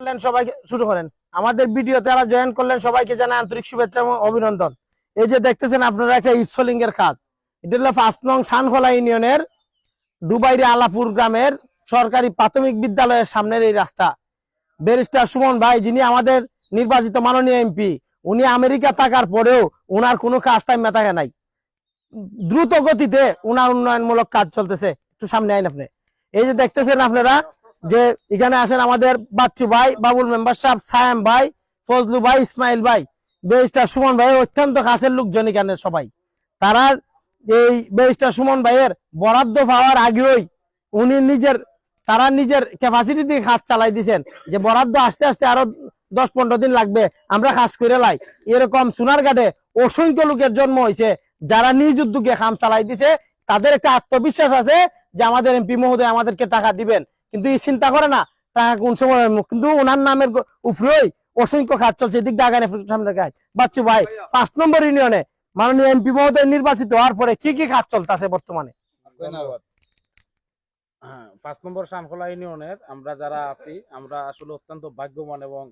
করলেন সবাইকে, শুরু করেন। আমাদের জয়েন করলেন, সবাইকে জানাই আন্তরিক শুভেচ্ছা এবং অভিনন্দন। এই যে দেখতেছেন আপনারা একটা কাজ। এটা হলো নং শানখোলা ইউনিয়নের দুবাইরে আলাপুর গ্রামের সরকারি প্রাথমিক বিদ্যালয়ের সামনের এই রাস্তা। ব্যারিস্টার সুমন ভাই, যিনি আমাদের নির্বাচিত মাননীয় এমপি, উনি আমেরিকা থাকার পরেও উনার কোনো কাজ তাই থাকে নাই। দ্রুত গতিতে উনার উন্নয়নমূলক কাজ চলতেছে। একটু সামনে আইন আপনি। এই যে দেখতেছেন আপনারা যে এখানে আছেন আমাদের বাচ্চু ভাই, বাবুল মেম্বার সাহেব, সায়াম ভাই, ফজলু ভাই, ইসমাইল ভাই। ব্যারিস্টার সুমন ভাই অত্যন্ত কাছের লোকজন এখানে সবাই। তারা এই ব্যারিস্টার সুমন ভাইয়ের বরাদ্দ পাওয়ার আগেই উনি নিজের, তারা নিজের ক্যাপাসিটি দিয়ে কাজ চালাই দিছেন যে বরাদ্দ আসতে আসতে আরও দশ পনেরো দিন লাগবে, আমরা কাজ করে লাই। এরকম সোনারঘাটে অসংখ্য লোকের জন্ম হয়েছে, যারা নিজ উদ্যোগে কাম চালাই দিছে তাদের একটা আত্মবিশ্বাস আছে যে আমাদের এমপি মহোদয় আমাদেরকে টাকা দিবেন। কিন্তু এই চিন্তা করে না টাকা কোন সময় কিন্তু ওনার নামের উপরেই অসংখ্য কাজ চলছে। এদিক দিয়ে আগানে সামনে গায় বাচ্চু ভাই পাঁচ নম্বর ইউনিয়নে মাননীয় এমপি মহোদয় নির্বাচিত হওয়ার পরে কি কি কাজ চলতেছে বর্তমানে? হ্যাঁ পাঁচ নম্বর শানখোলা ইউনিয়নের আমরা যারা আছি আমরা আসলে অত্যন্ত ভাগ্যবান এবং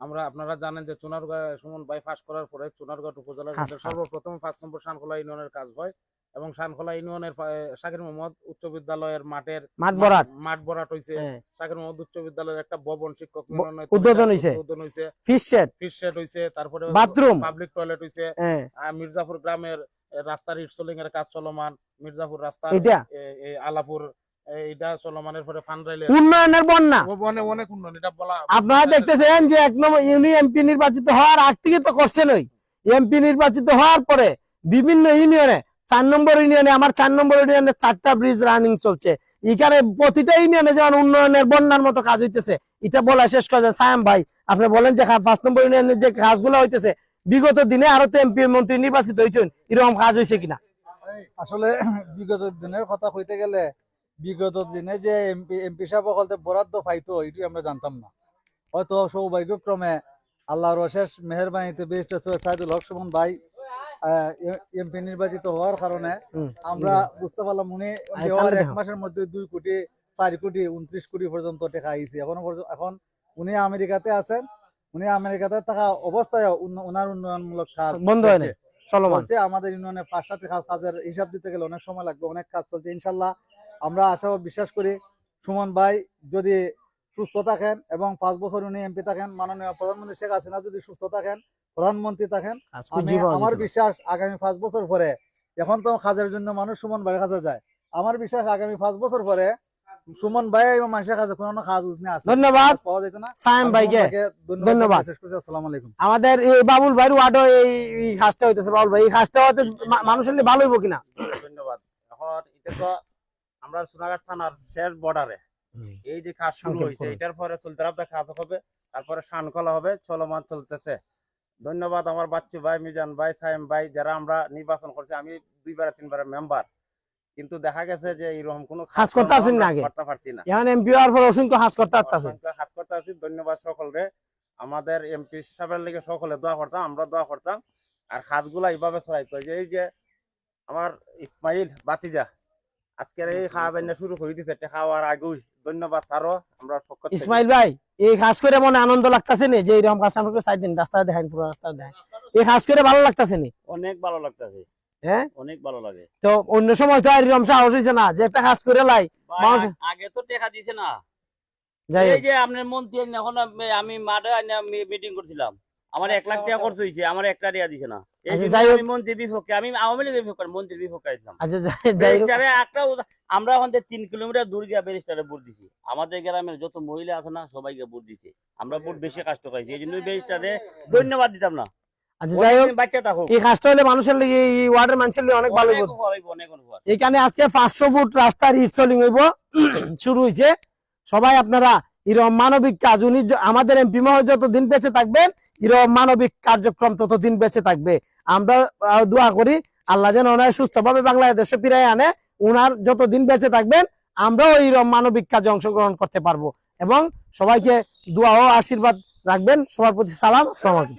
আমরা আপনারা জানেন যে চুনারগাঁ সুমন পাস করার পরে চুনারগড় উপজেলার। সর্বপ্রথম পাঁচ নম্বর শানখোলা ইউনিয়নের কাজ হয়। এবং শানখোলা ইউনিয়নের শাকির মোহাম্মদ উচ্চ বিদ্যালয়ের মাঠের মাঠ ভরাট। মাঠ ভরাট হইছে। হ্যাঁ, শাকির মোহাম্মদ উচ্চ বিদ্যালয়ের একটা ভবন শিক্ষক উদ্বোধন হইছে। উদ্বোধন হইছে। Fish shade. ফিশ শেড হইছে। তারপরে বাথরুম। পাবলিক টয়লেট হইছে। হ্যাঁ। মির্জাপুর গ্রামের রাস্তার ইটসোলিং এর কাজ চলমান। মির্জাপুর রাস্তা এটা আলাপুর এটা চলমানের পরে ফান্ডরাইলে উন্নয়নের বন্যা। অনেক অনেক উন্নয়ন এটা বলা আপনারা দেখতেছেন যে এক নম্বর ইউনি এমপি নির্বাচিত হওয়ার আগ থেকে তো করছেন ওই এমপি নির্বাচিত হওয়ার পরে বিভিন্ন ইউনিয়নে চার নম্বর ইউনিয়নে, আমার চার নম্বর ইউনিয়নে চারটা ব্রিজ রানিং চলছে। এখানে প্রতিটা ইউনিয়নে যেমন উন্নয়নের বন্যার মতো কাজ হইতেছে, এটা বলা শেষ করে সায়াম ভাই, আপনি বলেন যে পাঁচ নম্বর ইউনিয়নের যে কাজগুলো হইতেছে, বিগত দিনে আরও তো এমপি মন্ত্রী নির্বাচিত হয়েছেন এরকম কাজ হয়েছে কিনা? আসলে বিগত দিনের কথা কইতে গেলে, বিগত দিনে যে এমপি এমপি সাহেব সকলতে বরাদ্দ পাইতো এটি আমরা জানতাম না। হয়তো সৌভাগ্যক্রমে আল্লাহর অশেষ মেহরবানিতে বেস্ট সাইদুল হক ভাই এমপি নির্বাচিত হওয়ার কারণে আমরা বুঝতে পারলাম উনি এক মাসের মধ্যে দুই কোটি চার কোটি উনত্রিশ কোটি পর্যন্ত টাকা আইছে। এখনও এখন উনি আমেরিকাতে আছেন উনি আমেরিকাতে থাকা অবস্থায় উনার উন্নয়নমূলক কাজ বন্ধ হয় চলছে। আমাদের ইউনিয়নে পাঁচ সাতটি কাজ কাজের হিসাব দিতে গেলে অনেক সময় লাগবে অনেক কাজ চলছে। ইনশাল্লাহ আমরা আশা ও বিশ্বাস করি সুমন ভাই যদি সুস্থ থাকেন এবং পাঁচ বছর উনি এমপি থাকেন মাননীয় প্রধানমন্ত্রী শেখ হাসিনা যদি সুস্থ থাকেন প্রধানমন্ত্রী থাকেন আমি আমার বিশ্বাস আগামী পাঁচ বছর পরে এখন তো কাজের জন্য মানুষ সুমন ভাইয়ের কাছে যায় আমার বিশ্বাস আগামী পাঁচ বছর পরে সুমন ভাই এবং মানুষের কাছে কোনো কাজ উজনে আছে। ধন্যবাদ। পাওয়া যেত না। সায়াম ভাইকে ধন্যবাদ। আসসালামু আলাইকুম। আমাদের এই বাবুল ভাইয়ের ওয়ার্ডও এই এই কাজটা হইতেছে। বাবুল ভাই এই কাজটা হতে মানুষের লিগে ভালো হইব কিনা? ধন্যবাদ। এখন এটা তো আমরা সোনাঘাট থানার শেষ বর্ডারে এই যে কাজ শুরু হয়েছে এটার পরে চলতে কাজ হবে তারপরে শানকলা হবে চলমান চলতেছে। ধন্যবাদ আমার বাচ্চু ভাই মিজান ভাই সাইম ভাই যারা আমরা নির্বাচন করছি আমি দুইবার তিনবারের মেম্বার। কিন্তু দেখা গেছে যে এরকম কোনো কাজ করতে পারছেন না আগে? করতে পারছি না। এখন এমপি হওয়ার পর অসংখ্য হাস করতে অসংখ্য কাজ করতে আছি ধন্যবাদ সকলরে আমাদের এমপি সাহেবের লিগে সকলে দোয়া করতাম আমরা দোয়া করতাম। আর কাজগুলা এইভাবে ছড়াইতো যে এই যে আমার ইসমাইল বাতিজা আজকের এই খাওয়া শুরু করে দিছে খাওয়ার আগেই। ধন্যবাদ তারও আমরা ইসমাইল ভাই এই কাজ করে মনে আনন্দ লাগতেছে নি? যে এরকম কাজ আমাকে সাইড দিন রাস্তা দেখান পুরো রাস্তা দেখান এই কাজ করে ভালো লাগতেছে নি? অনেক ভালো লাগতেছে। হ্যাঁ? অনেক ভালো লাগে। তো অন্য সময় তো আর এরকম সাহস হয়েছে না যে একটা কাজ করে লাই আগে তো টাকা দিছে না। যাই এই যে আপনার মন্ত্রী আইন এখন আমি- আমি মাঠে মিটিং করছিলাম। আমার এক লাখ টাকা খরচ হয়েছে আমার একটা টাকা দিছে না। এই আচ্ছা, জন্য যাই হোক। আমি মন্ত্রীর বিপক্ষে আমি আওয়ামী লীগের বিপক্ষে মন্ত্রীর বিপক্ষে আসলাম আচ্ছা একটা আমরা তিন কিলোমিটার দূর গিয়ে ব্যারিস্টারে ভোট দিছি। আমাদের গ্রামের যত মহিলা আছে না সবাইকে ভোট দিছে। আমরা ভোট বেশি কষ্ট পাইছি এই জন্য ব্যারিস্টারে ধন্যবাদ দিতাম না। আচ্ছা যাই হোক। এই কাজটা হলে মানুষের লিগে এই ওয়ার্ডের মানুষের লিগে অনেক ভালো অনেক হইব। উপকার হইব, অনেক উপকার। এখানে আজকে পাঁচশো ফুট রাস্তার হইব। শুরু হয়েছে সবাই আপনারা এরকম মানবিক কাজ উনি আমাদের এমপি মহোদয় যতদিন বেঁচে থাকবেন এরকম মানবিক কার্যক্রম ততদিন বেঁচে থাকবে। আমরা দোয়া করি আল্লাহ যেন ওনার সুস্থভাবে বাংলাদেশে ফিরাই আনে। ওনার যতদিন বেঁচে থাকবেন আমরাও এইরকম মানবিক কাজে অংশগ্রহণ করতে পারব। এবং সবাইকে দোয়া ও আশীর্বাদ রাখবেন। সবার প্রতি সালাম আসসালামু